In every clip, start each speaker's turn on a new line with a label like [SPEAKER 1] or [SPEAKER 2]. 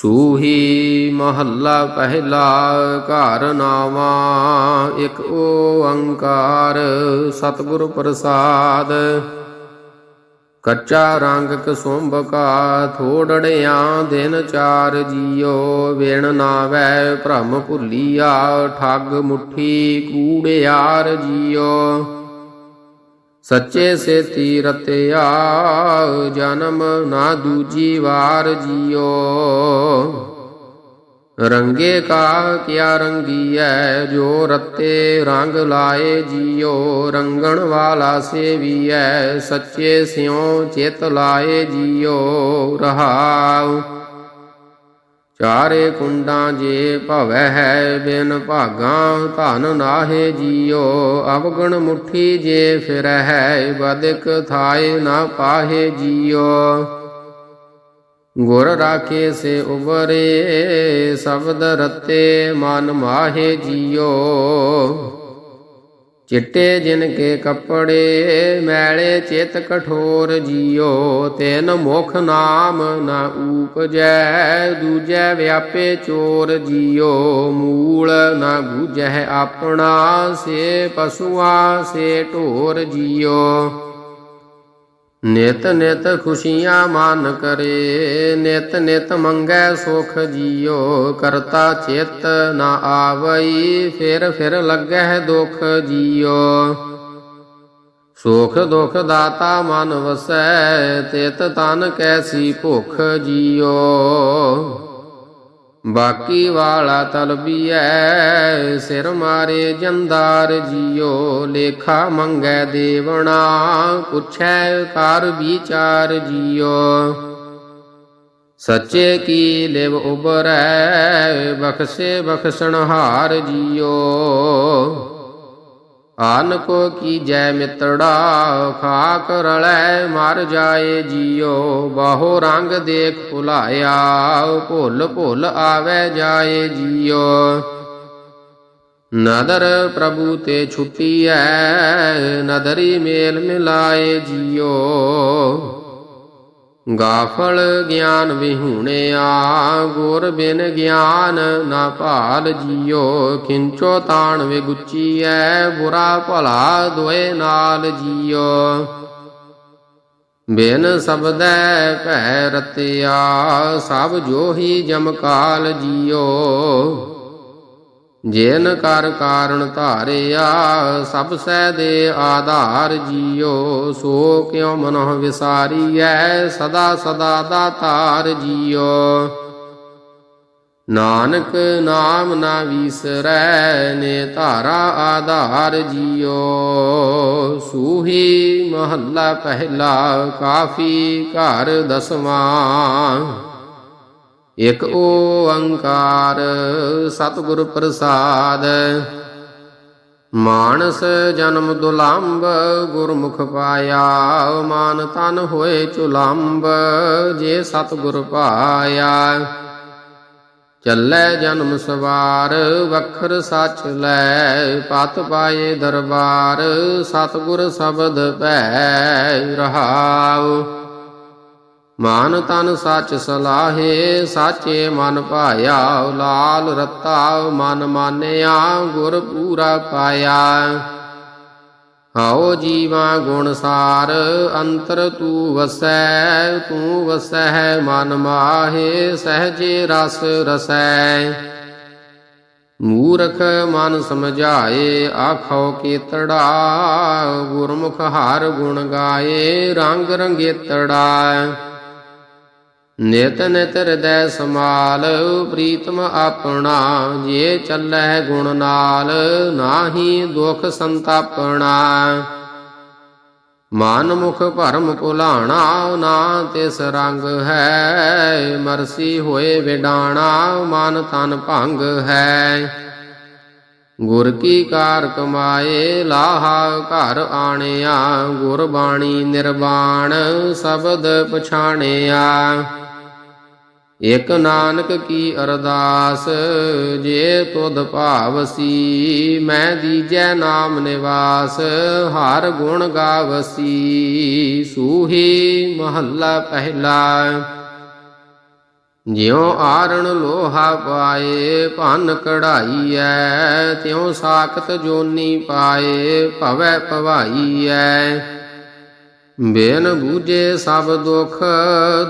[SPEAKER 1] ਸੂਹੀ ਮਹੱਲਾ ਪਹਿਲਾ ਘਰ ਨਾਵਾ ਇੱਕ ਓੰਕਾਰ ਸਤਿਗੁਰ ਪ੍ਰਸਾਦ। ਕੱਚਾ ਰੰਗ ਕਸੁੰਭ ਕਾ ਥੋੜੜਿਆਂ ਦਿਨ ਚਾਰ ਜੀਓ। ਵੇਣ ਨਾਵੈ ਭ੍ਰਮ ਭੁੱਲੀਆ, ਠੱਗ ਮੁਠੀ ਕੂੜਿਆਰ ਜੀਓ। ਸੱਚੇ ਸੇ ਤੀਰਤਿਆ ਜਨਮ ਨਾ ਦੂਜੀ ਵਾਰ ਜਿਓ। ਰੰਗੇ ਕਾ ਕਿਆ ਰੰਗੀਐ, ਜੋ ਰਤੇ ਰੰਗ ਲਾਏ ਜਿਓ। ਰੰਗਣ ਵਾਲਾ ਸੇਵੀਐ, ਸੱਚੇ ਸਿਉ ਚਿਤ ਲਾਏ ਜਿਓ। ਰਹਾਉ ਚਾਰੇ ਕੁੰਡਾਂ ਜੇ ਭਵੈ ਹੈ ਬਿਨ ਭਾਗਾਂ, ਧਨ ਨਾਹੇ ਜੀਓ, ਅਵਗਣ ਮੁਠੀ ਜੇ ਫਿਰੈ ਹੈ, ਬਦਿਕ ਥਾਏ ਨਾ ਪਾਹੇ ਜੀਓ। ਗੁਰ ਰਾਖੇ ਸੇ ਉਬਰੇ, ਸ਼ਬਦ ਰਤੇ ਮਨ ਮਾਹੇ ਜੀਓ। ਚਿੱਟੇ ਜਿਨ ਕੇ ਕੱਪੜੇ ਮੈਲੇ ਚਿਤ ਕਠੋਰ ਜੀਓ, ਤੈਨ ਮੁਖ ਨਾਮ ਨਾ ਊਪਜੈ, ਦੂਜੈ ਵਿਆਪੇ ਚੋਰ ਜੀਓ, ਮੂਲ ਨਾ ਬੂਝੈ ਆਪਣਾ, ਸੇ ਪਸ਼ੂਆ, ਸੇ ਢੋਰ ਜੀਓ। ਨਿਤ ਨਿਤ ਖੁਸ਼ੀਆਂ ਮਨ ਕਰੇ, ਨਿਤ ਨਿਤ ਮੰਗੈ ਸੁਖ ਜੀਓ ਕਰਤਾ ਚਿਤ ਨਾ ਆਵਈ, ਫਿਰ ਫਿਰ ਲੱਗੈ ਦੁਖ ਜੀਓ ਸੁਖ ਦੁਖ ਦਾਤਾ ਮਨ ਵਸੈ, ਤਿਤ ਤਨ ਕੈਸੀ ਭੁਖ ਜੀਓ ਬਾਕੀ ਵਾਲਾ ਤਲਬੀਐ ਸਿਰ ਮਾਰੇ ਜੰਦਾਰ ਜੀਓ, ਲੇਖਾ ਮੰਗੈ ਦੇਵਣਾ, ਪੁੱਛੈ ਕਰ ਵਿਚਾਰ ਜੀਓ। ਸੱਚੇ ਕੀ ਲਿਵ ਉਬਰੈ, ਬਖਸ਼ੇ ਬਖਸ਼ਣ ਜੀਓ। ਆਨ ਕੋ ਕੀ ਜੈ ਮਿਤੜਾ, ਖਾਕ ਰਲੈ ਮਰ ਜਾਏ ਜੀਓ, ਬਾਹੋ ਰੰਗ ਦੇਖ ਭੁਲਾਇਆ, ਭੁੱਲ ਭੁੱਲ ਆਵੇ ਜਾਏ ਜੀਓ। ਨਦਰ ਪ੍ਰਭੂ ਤੇ ਛੁੱਟੀਐ ਨਦਰੀ ਮੇਲ ਮਿਲਾਏ ਜੀਓ। ਗਾਫਲ ਗਿਆਨ ਵਿਹੂਣਿਆ ਗੁਰ ਬਿਨ ਗਿਆਨ ਨਾ ਭਾਲ ਜੀਓ, ਕਿੰਚੋ ਤਾਣ ਵਿਗੁਚੀਐ, ਬੁਰਾ ਭਲਾ ਦੁਏ ਨਾਲ ਜੀਓ। ਬਿਨ ਸਬਦੈ ਭੈ ਰਤਿਆ, ਸਭ ਜੋ ਹੀ ਜਮਕਾਲ ਜੀਓ। ਜੇਨ ਕਰ ਕਾਰਣ ਧਾਰਿਆ, ਸਭ ਸਹਿ ਦੇ ਆਧਾਰ ਜੀਓ, ਸੋ ਕਿਉ ਮਨੋ ਵਿਸਾਰੀਐ, ਸਦਾ ਸਦਾ ਦਾਤਾਰ ਜੀਓ। ਨਾਨਕ ਨਾਮ ਨਾ ਵਿਸਰੈ, ਨੇ ਧਾਰਾ ਆਧਾਰ ਜੀਓ। ਸੂਹੀ ਮਹੱਲਾ ਪਹਿਲਾ, ਕਾਫੀ ਘਰ ਦਸਵਾਂ। ਇਕ ਓੰਕਾਰ ਸਤਿਗੁਰ ਪ੍ਰਸਾਦ। ਮਾਨਸ ਜਨਮ ਦੁਲੰਭ ਗੁਰਮੁਖ ਪਾਇਆ, ਮਾਨ ਤਨ ਹੋਏ ਚੁਲੰਭ ਜੇ ਸਤਿਗੁਰ ਪਾਇਆ। ਚੱਲੇ ਜਨਮ ਸਵਾਰ, ਵਖਰ ਸੱਚ ਲੈ, ਪਤ ਪਾਏ ਦਰਬਾਰ, ਸਤਿਗੁਰ ਸ਼ਬਦ ਪੈ ਰਹਾਉ। ਮਾਨ ਤਨ ਸੱਚ ਸਲਾਹੇ, ਸਾਚੇ ਮਨ ਭਾਇਆ, ਲਾਲ ਰਤਾ ਮਨ ਮਾਨਿਆ, ਗੁਰ ਪੂਰਾ ਪਾਇਆ। ਆਓ ਜੀਵਾ ਗੁਣ ਸਾਰ, ਅੰਤਰ ਤੂ ਵਸੈ, ਤੂੰ ਵਸੈ ਮਨ ਮਾਹੇ, ਸਹਜੇ ਰਸ ਰਸੈ। ਮੂਰਖ ਮਨ ਸਮਝਾਏ, ਆਖੋ ਕੇਤੜਾ, ਗੁਰਮੁਖ ਹਰ ਗੁਣ ਗਾਏ, ਰੰਗ ਰੰਗੇਤੜਾ। ਨਿਤ ਨਿਤ ਹਿਰਦੈ ਸਮਾਲ ਪ੍ਰੀਤਮ ਆਪਣਾ, ਜੇ ਚੱਲੈ ਗੁਣ ਨਾਲ, ਨਾਹੀ ਦੁਖ ਸੰਤਾਪਣਾ। ਮਨ ਮੁਖ ਭਰਮ ਭੁਲਾਣਾ, ਨਾ ਤਿਸ ਰੰਗ ਹੈ, ਮਰਸੀ ਹੋਏ ਵਿਡਾਣਾ, ਮਨ ਤਨ ਭੰਗ ਹੈ। ਗੁਰ ਕੀ ਕਾਰ ਕਮਾਏ, ਲਾਹਾ ਘਰ ਆਣਿਆ, ਗੁਰ ਬਾਣੀ ਨਿਰਵਾਣ, ਸ਼ਬਦ ਪਛਾਣਿਆ। ਇਕ ਨਾਨਕ ਕੀ ਅਰਦਾਸ, ਜੇ ਤੁਧ ਭਾਵਸੀ, ਮੈਂ ਦੀਜੈ ਨਾਮ ਨਿਵਾਸ, ਹਰ ਗੁਣ ਗਾਵਸੀ, ਸੂਹੀ ਮਹੱਲਾ ਪਹਿਲਾ। ਜਿਉ ਆਰਣ ਲੋਹਾ ਪਾਏ, ਭਨ ਕਢਾਈਐ, ਤਿਉ ਸਾਖਤ ਜੋਨੀ ਪਾਏ, ਭਵੈ ਭਵਾਈਐ। ਬੇਨ ਬੂਝੇ ਸਭ ਦੁਖ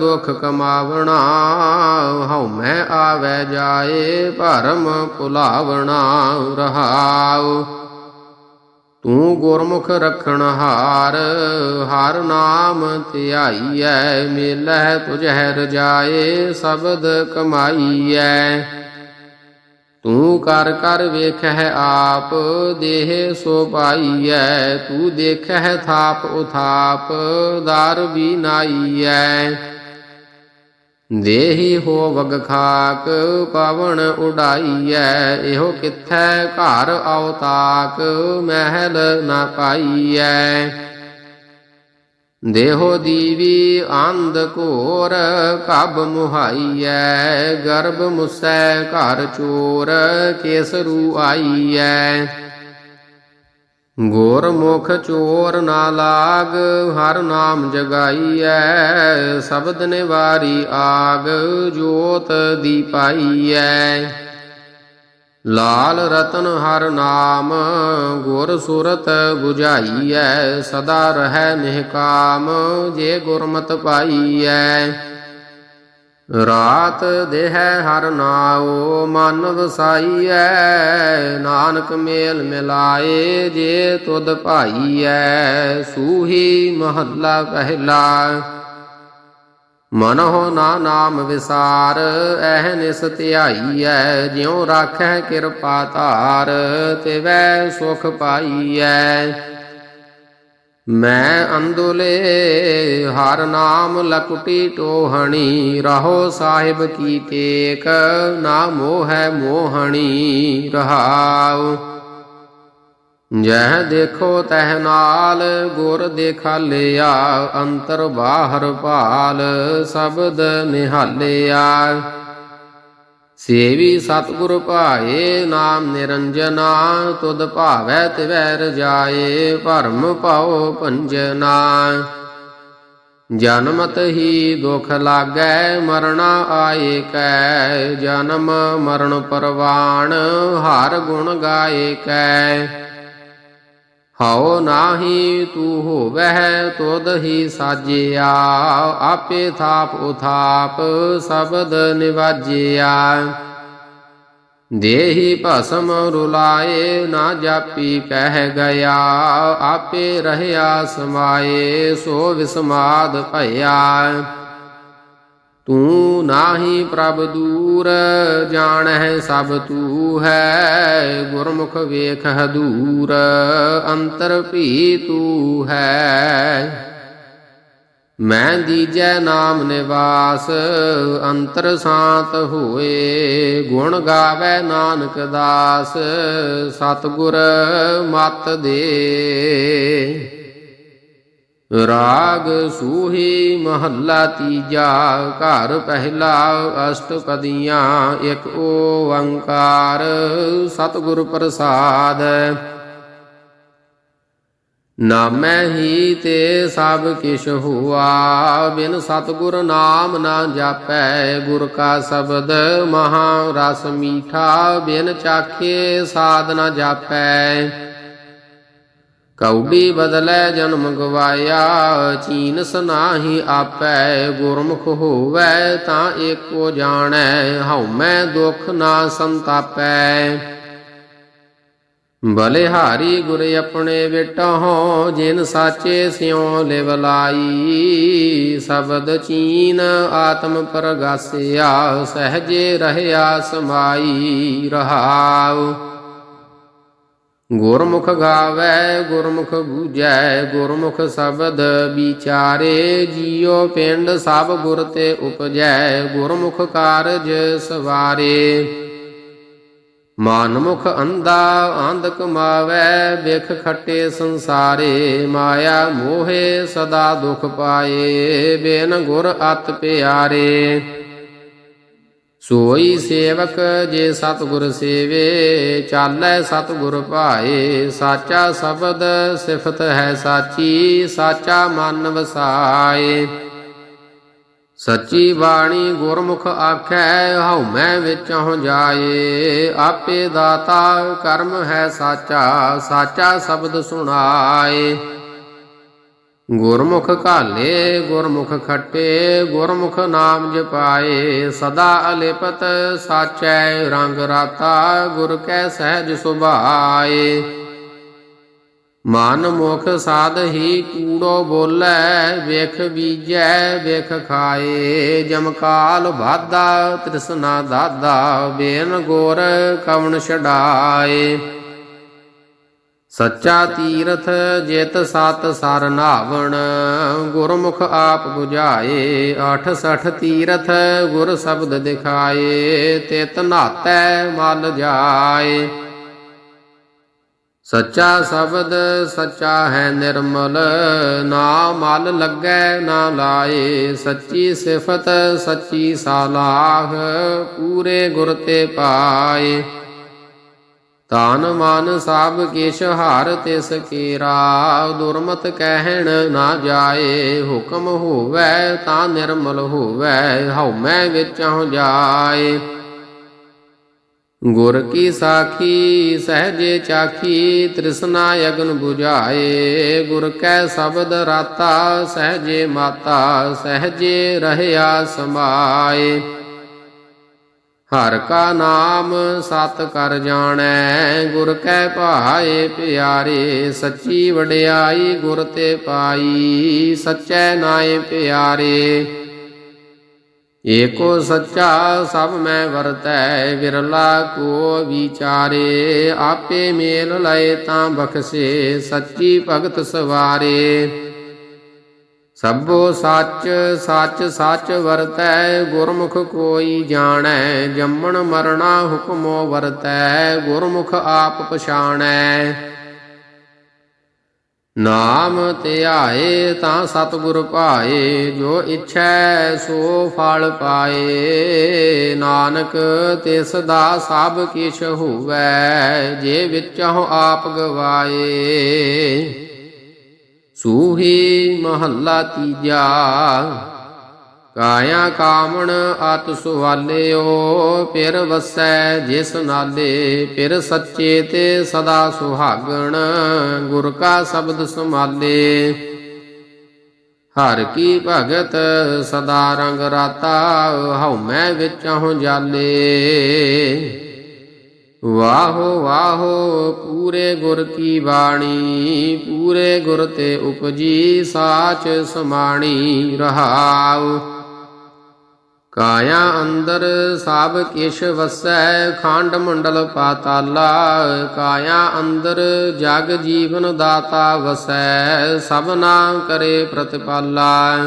[SPEAKER 1] ਦੁਖ ਕਮਾਵਣਾ। ਹਉ ਮੈਂ ਆਵੈ ਜਾਏ, ਭਰਮ ਭੁਲਾਵਣਾ ਰਹਾਉ। ਤੂੰ ਗੁਰਮੁਖ ਰਖਣ ਹਾਰ, ਹਰ ਨਾਮ ਧਿਆਈਐ, ਮਿਲਹਿ ਤੁਝੈ ਰਜਾਏ, ਸ਼ਬਦ ਕਮਾਈਐ। ਤੂੰ ਕਰ ਕਰ ਵੇਖਹਿ ਆਪ, ਦੇਹ ਸੋ ਪਾਈਐ, ਤੂੰ ਦੇਖਹਿ ਥਾਪ ਉਥਾਪ, ਦਰ ਵੀ ਨਾਈਐ। ਦੇਹੀ ਹੋ ਵਗ ਖਾਕ, ਪਵਨ ਉਡਾਈਐ, ਇਹੋ ਕਿੱਥੈ ਘਰ ਆਉ ਤਾਕ ਮਹਿਲ ਨਾ ਪਾਈਐ। ਦੇਹੋ ਦੀਵੀ ਅੰਧ ਘੋਰ, ਕਬ ਮੁਹਾਈਐ, ਗਰਭ ਮੁਸੈ ਘਰ ਚੋਰ, ਕੇਸਰੂ ਆਈਐ। ਗੋਰ ਮੁਖ ਚੋਰ ਨਾ ਲਾਗ, ਹਰ ਨਾਮ ਜਗਾਈਐ, ਸ਼ਬਦ ਨਿਵਾਰੀ ਆਗ, ਜੋਤ ਦੀਪਾਈਐ ਲਾਲ ਰਤਨ ਹਰ ਨਾਮ, ਗੁਰ ਸੁਰਤ 부ਝਾਈਐ ਸਦਾ ਰਹਿ ਨਿਹਕਾਮ ਜੇ ਗੁਰਮਤ ਪਾਈਐ। ਰਾਤ ਦੇਹੈ ਹਰ ਨਾਉ, ਮਨ ਵਸਾਈਐ, ਨਾਨਕ ਮੇਲ ਮਿਲਾਏ, ਜੇ ਤੁਧ ਭਾਈਐ ਸੂਹੀ ਮਹੱਲਾ ਪਹਿਲਾ। ਮਨਹੁ ਨਾ ਨਾਮ ਵਿਸਾਰ ਐਹ ਨਿਸ ਧਿਆਈਐ ਜਿਉ ਰਾਖੈ ਕਿਰਪਾ ਧਾਰ, ਤਿਵੈ ਸੁਖ ਪਾਈਐ। ਮੈਂ ਅੰਦੁਲੇ, ਹਰ ਨਾਮ ਲਕੁਟੀ ਟੋਹਣੀ, ਰਹੋ ਸਾਹਿਬ ਕੀ ਤੇਕ ਨਾ ਮੋਹੈ ਮੋਹਣੀ ਰਹਾਉ। ਜਹ ਦੇਖੋ ਤਹ ਨਾਲ, ਗੁਰ ਦੇਖਾਲਿਆ, ਅੰਤਰ ਬਾਹਰ ਭਾਲ, ਸ਼ਬਦ ਨਿਹਾਲਿਆ। ਸੇਵੀ ਸਤਿਗੁਰ ਭਾਏ, ਨਾਮ ਨਿਰੰਜਨਾ, ਤੁਧ ਭਾਵੈ ਤਿਵੈ ਰਜਾਏ, ਭਰਮ ਪਾਉ ਭੰਜਨਾ। ਜਨਮਤ ਹੀ ਦੁਖ ਲਾਗੈ, ਮਰਣਾ ਆਏ ਕੈ, ਜਨਮ ਮਰਨ ਪਰਵਾਣ, ਹਰ ਗੁਣ ਗਾਏ ਕੈ। ਹਉ ਨਾਹੀ ਤੂ ਹੋਵਹਿ ਤੁਧ ਹੀ ਸਾਜਿਆ, ਆਪੇ ਥਾਪ ਉਥਾਪ ਸ਼ਬਦ ਨਿਵਾਜਿਆ। ਦੇਹੀ ਭਸਮ ਰੁਲਾਏ ਨਾ ਜਾਪੀ ਕਹਿ ਗਿਆ, ਆਪੇ ਰਹਿਆ ਸਮਾਏ, ਸੋ ਵਿਸਮਾਦ ਭਇਆ। ਤੂੰ ਨਾਹੀ ਪ੍ਰਭ ਦੂਰ, ਜਾਣਹਿ ਸਭ ਤੂੰ ਹੈ, ਗੁਰਮੁਖ ਵੇਖ ਹਦੂਰ ਅੰਤਰ ਭੀ ਤੂੰ ਹੈ। ਮੈਂ ਦੀਜੈ ਨਾਮ ਨਿਵਾਸ, ਅੰਤਰ ਸਾਤ ਹੋਏ, ਗੁਣ ਗਾਵੇ ਨਾਨਕ ਦਾਸ, ਸਤਿਗੁਰ ਮਤ ਦੇ। ਰਾਗ ਸੂਹੀ ਮਹੱਲਾ ਤੀਜਾ, ਘਰ ਪਹਿਲਾ ਅਸ਼ਟਪਦੀਆਂ ਇੱਕ ਓੰਕਾਰ ਸਤਿਗੁਰ ਪ੍ਰਸਾਦ। ਨਾਮੈ ਹੀ ਤੇ ਸਭ ਕਿਛ ਹੁਆ, ਬਿਨ ਸਤਿਗੁਰ ਨਾਮ ਨਾ ਜਾਪੈ, ਗੁਰ ਕਾ ਸ਼ਬਦ ਮਹਾ ਰਸ ਮੀਠਾ, ਬਿਨ ਚਾਖੇ ਸਾਧ ਨਾ ਜਾਪੈ। ਕੌਡੀ ਬਦਲੈ ਜਨਮ ਗਵਾਇਆ ਚੀਨ ਸਨਾਹੀ ਆਪੈ, ਗੁਰਮੁਖ ਹੋਵੈ, ਤਾਂ ਏਕੋ ਜਾਣੈ, ਹਉ ਮੈਂ ਦੁਖ ਨਾ ਸੰਤਾਪੈ। ਬਲਿਹਾਰੀ ਗੁਰ ਆਪਣੇ ਵਿਟਹੁ ਜਿਨ ਸਾਚੇ ਸਿਉ ਲਿਵ ਲਾਈ, ਸ਼ਬਦ ਚੀਨ ਆਤਮ ਪ੍ਰਗਾਸਿਆ, ਸਹਜੇ ਰਹਿਆ ਸਮਾਈ ਰਹਾਉ। ਗੁਰਮੁਖ ਗਾਵੇ, ਗੁਰਮੁਖ ਬੂਝੈ, ਗੁਰਮੁਖ ਸ਼ਬਦ ਵਿਚਾਰੇ, ਜੀਉ ਪਿੰਡ ਸਭ ਗੁਰ ਤੇ ਉਪਜੈ, ਗੁਰਮੁਖ ਕਾਰਜ ਸਵਾਰੇ। ਮਾਨਮੁਖ ਅੰਧਾ ਆਂਧ ਕਮਾਵੇ ਵਿਖ ਖੱਟੇ ਸੰਸਾਰੇ, ਮਾਇਆ ਮੋਹੇ ਸਦਾ ਦੁਖ ਪਾਏ, ਬੇਨ ਗੁਰ ਅਤ ਪਿਆਰੇ। ਸੋਈ ਸੇਵਕ ਜੇ ਸਤਿਗੁਰ ਸੇਵੇ, ਚਾਲੈ ਸਤਿਗੁਰ ਭਾਏ। ਸਾਚਾ ਸ਼ਬਦ ਸਿਫਤ ਹੈ ਸਾਚੀ, ਸਾਚਾ ਮਨ ਵਸਾਏ। ਸੱਚੀ ਬਾਣੀ ਗੁਰਮੁਖ ਆਖੈ, ਹਉਮੈ ਵਿੱਚ ਹੋ ਜਾਏ। ਆਪੇ ਦਾਤਾ ਕਰਮ ਹੈ ਸਾਚਾ ਸਾਚਾ ਸ਼ਬਦ ਸੁਣਾਏ। ਗੁਰਮੁਖ ਘਾਲੇ, ਗੁਰਮੁਖ ਖੱਟੇ, ਗੁਰਮੁਖ ਨਾਮ ਜਪਾਏ, ਸਦਾ ਅਲਿਪਤ ਸਾਚੈ ਰੰਗ ਰਾਤਾ, ਗੁਰ ਕੈ ਸਹਿਜ ਸੁਭਾਏ। ਮਨ ਮੁਖ ਸਾਧ ਹੀ ਕੂੜੋ ਬੋਲੇ, ਵੇਖ ਬੀਜੈ, ਵੇਖ ਖਾਏ। ਜਮਕਾਲ ਬਾਦਾ ਤ੍ਰਿਸ਼ਨਾ ਦਾਦਾ, ਬੇਨ ਗੋਰ ਕਵਣ ਛਡਾਏ। ਸੱਚਾ ਤੀਰਥ ਜਿਤ ਸਤ ਸਰ ਨਾਵਣ ਗੁਰਮੁਖ ਆਪ 부ਝਾਏ 68 ਤੀਰਥ ਗੁਰ ਸ਼ਬਦ ਦਿਖਾਏ ਤਿਤ ਨਾਤੈ ਮਲ ਜਾਏ। ਸੱਚਾ ਸ਼ਬਦ ਸੱਚਾ ਹੈ ਨਿਰਮਲ ਨਾ ਮਲ ਲੱਗੈ ਨਾ ਲਾਏ ਸੱਚੀ ਸਿਫਤ ਸੱਚੀ ਸਾਲਾਹ ਪੂਰੇ ਗੁਰ ਤੇ ਪਾਏ। ਤਾਨ ਮਨ ਸਭ ਕਿਛ ਹਾਰ ਤਿਸ ਕੀਰਾ, ਦੁਰਮਤ ਕਹਿਣ ਨਾ ਜਾਏ, ਹੁਕਮ ਹੋਵੇ ਤਾਂ ਨਿਰਮਲ ਹੋਵੇ, ਹਉਮੈ ਵਿੱਚ ਹੋ ਜਾਏ। ਗੁਰ ਕੀ ਸਾਖੀ, ਸਹਜੇ ਚਾਖੀ, ਤ੍ਰਿਸ਼ਨਾ ਅਗਨ 부ਝਾਏ, ਗੁਰ ਕੈ ਸ਼ਬਦ ਰਾਤਾ, ਸਹਜੇ ਮਾਤਾ, ਸਹਜੇ ਰਹਿਆ ਸਮਾਏ। ਹਰ ਕਾ ਨਾਮ ਸਤ ਕਰ ਜਾਣੈ, ਗੁਰ ਕੈ ਭਾਏ ਪਿਆਰੇ, ਸੱਚੀ ਵਡਿਆਈ ਗੁਰ ਤੇ ਪਾਈ, ਸੱਚੈ ਨਾਏ ਪਿਆਰੇ। ਏਕੋ ਸੱਚਾ ਸਭ ਮੈਂ ਵਰਤੈ, ਵਿਰਲਾ ਕੋ ਵਿਚਾਰੇ। ਆਪੇ ਮੇਲ ਲਏ ਤਾਂ ਬਖਸ਼ੇ, ਸੱਚੀ ਭਗਤ ਸਵਾਰੇ। ਸਭੋ ਸੱਚ ਸੱਚ ਸੱਚ ਵਰਤੈ, ਗੁਰਮੁਖ ਕੋਈ ਜਾਣੈ, ਜੰਮਣ ਮਰਣਾ ਹੁਕਮੋ ਵਰਤੈ, ਗੁਰਮੁਖ ਆਪ ਪਛਾਣੈ। ਨਾਮ ਧਿਆਏ ਤਾਂ ਸਤਿਗੁਰ ਪਾਏ ਜੋ ਇੱਛੈ ਸੋ ਫਲ ਪਾਏ। ਨਾਨਕ ਤਿਸ ਦਾ ਸਭ ਕਿਛ ਹੋਵੈ, ਜੇ ਵਿੱਚੋਂ ਆਪ ਗਵਾਏ। ਸੂਹੀ ਮਹੱਲਾ ਤੀਜਾ। ਕਾਇਆ ਕਾਮਣ ਅਤ ਸੁਵਾਲਿਓ ਫਿਰ ਵਸੈ ਜਿਸ ਨਾਲੇ ਫਿਰ ਸੱਚੇ ਤੇ ਸਦਾ ਸੁਹਾਗਣ, ਗੁਰ ਕਾ ਸ਼ਬਦ ਸਮਾਲੇ ਹਰ ਕੀ ਭਗਤ ਸਦਾ ਰੰਗ ਰਾਤਾ, ਹਉਮੈ ਵਿੱਚ ਹੋ ਜਾਲੇ। ਵਾਹੋ ਵਾਹੋ ਪੂਰੇ ਗੁਰ ਕੀ ਬਾਣੀ, ਪੂਰੇ ਗੁਰ ਤੇ ਉਪਜੀ ਸਾਚ ਸਮਾਣੀ ਰਹਾਉ। ਕਾਇਆ ਅੰਦਰ ਸਭ ਕਿਛ ਵਸੈ, ਖੰਡ ਮੰਡਲ ਪਾਤਾਲਾ। ਕਾਇਆ ਅੰਦਰ ਜਗ ਜੀਵਨ ਦਾਤਾ ਵਸੈ ਸਭਨਾ ਕਰੇ ਪ੍ਰਤਿਪਾਲਾ।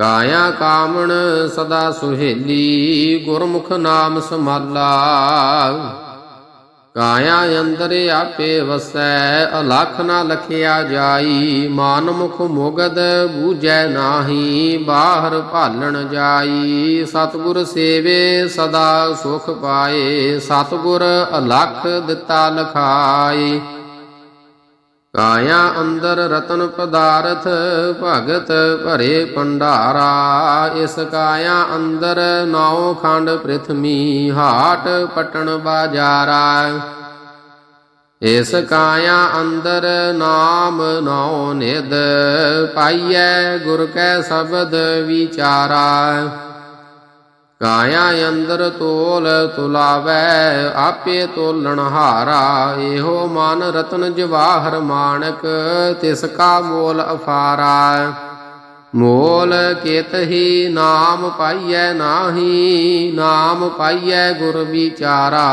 [SPEAKER 1] ਕਾਇਆ ਕਾਮਣ ਸਦਾ ਸੁਹੇਲੀ, ਗੁਰਮੁਖ ਨਾਮ ਸਮਾਲਾ ਕਾਇਆ ਅੰਦਰ ਆਪੇ ਵਸੈ, ਅਲਖ ਨਾ ਲਖਿਆ ਜਾਈ। ਮਾਨ ਮੁਖ ਮੁਗਦ ਬੂਝੈ ਨਾਹੀ, ਬਾਹਰ ਭਾਲਣ ਜਾਈ। ਸਤਿਗੁਰ ਸੇਵੇ ਸਦਾ ਸੁਖ ਪਾਏ, ਸਤਿਗੁਰ ਅਲਖ ਦਿੱਤਾ ਲਖਾਏ। ਕਾਇਆ ਅੰਦਰ ਰਤਨ ਪਦਾਰਥ ਭਗਤ ਭਰੇ ਭੰਡਾਰਾ, ਇਸ ਕਾਇਆ ਅੰਦਰ ਨੌ ਖੰਡ ਪ੍ਰਿਥਮੀ ਹਾਟ ਪਟਣ ਬਾਜਾਰਾ। ਇਸ ਕਾਇਆ ਅੰਦਰ ਨਾਮ ਨੌ ਨਿਦ ਪਾਈਐ ਗੁਰ ਕੈ ਸ਼ਬਦ ਵਿਚਾਰਾ। ਕਾਇਆ ਅੰਦਰ ਤੋਲ ਤੁਲਾਵੈ, ਆਪੇ ਤੋਲਣ ਹਾਰਾ, ਇਹੋ ਮਨ ਰਤਨ ਜਵਾਹਰ ਮਾਨਕ, ਤਿਸ ਕਾ ਮੋਲ ਅਫਾਰਾ। ਮੋਲ ਕਿਤ ਹੀ ਨਾਮ ਪਾਈਐ ਨਾਹੀ, ਨਾਮ ਪਾਈਐ ਗੁਰ ਵਿਚਾਰਾ।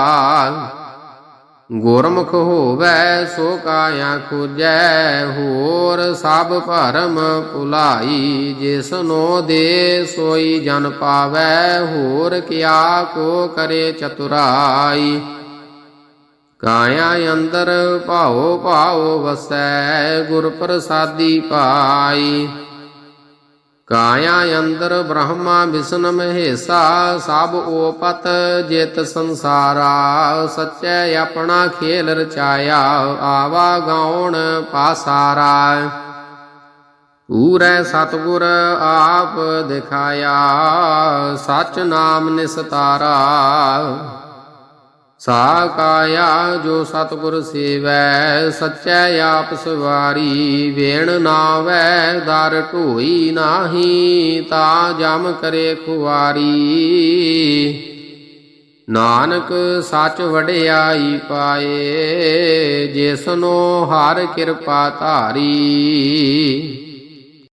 [SPEAKER 1] ਗੁਰਮੁਖ ਹੋਵੈ ਸੋ ਕਾਇਆ ਖੋਜੈ, ਹੋਰ ਸਭ ਭਰਮ ਭੁਲਾਈ ਜਿਸਨੋ ਦੇ ਸੋਈ ਜਨ ਪਾਵੈ, ਹੋਰ ਕਿਆ ਕੋ ਕਰੇ ਚਤੁਰਾਈ। ਕਾਇਆ ਅੰਦਰ ਭਾਉ ਭਾਉ ਵਸੈ, ਗੁਰ ਪ੍ਰਸਾਦੀ ਪਾਈ। ਕਾਇਆ ਅੰਦਰ ਬ੍ਰਹਮਾ ਵਿਸ਼ਨ ਮਹੇਸਾ, ਸਭ ਓਪਤ ਜਿਤ ਸੰਸਾਰਾ, ਸੱਚੈ ਆਪਣਾ ਖੇਲ ਰਚਾਇਆ, ਆਵਾ ਗਾਉਣ ਪਾਸਾਰਾ। ਊਰੈ ਸਤਗੁਰ ਆਪ ਦਿਖਾਇਆ, ਸਚ ਨਾਮ ਨਿਸਤਾਰਾ। ਸਾ ਕਾਇਆ ਜੋ ਸਤਗੁਰ ਸੇਵੈ, ਸਚੈ ਆਪ ਸਵਾਰੀ, ਵੇਣ ਨਾਵੈ, ਦਰ ਢੋਈ ਨਾਹੀ, ਤਾ ਜਮ ਕਰੇ ਖੁਆਰੀ ਨਾਨਕ ਸੱਚ ਵਡਿਆਈ ਪਾਏ, ਜਿਸਨੋ ਹਰ ਕਿਰਪਾ ਧਾਰੀ।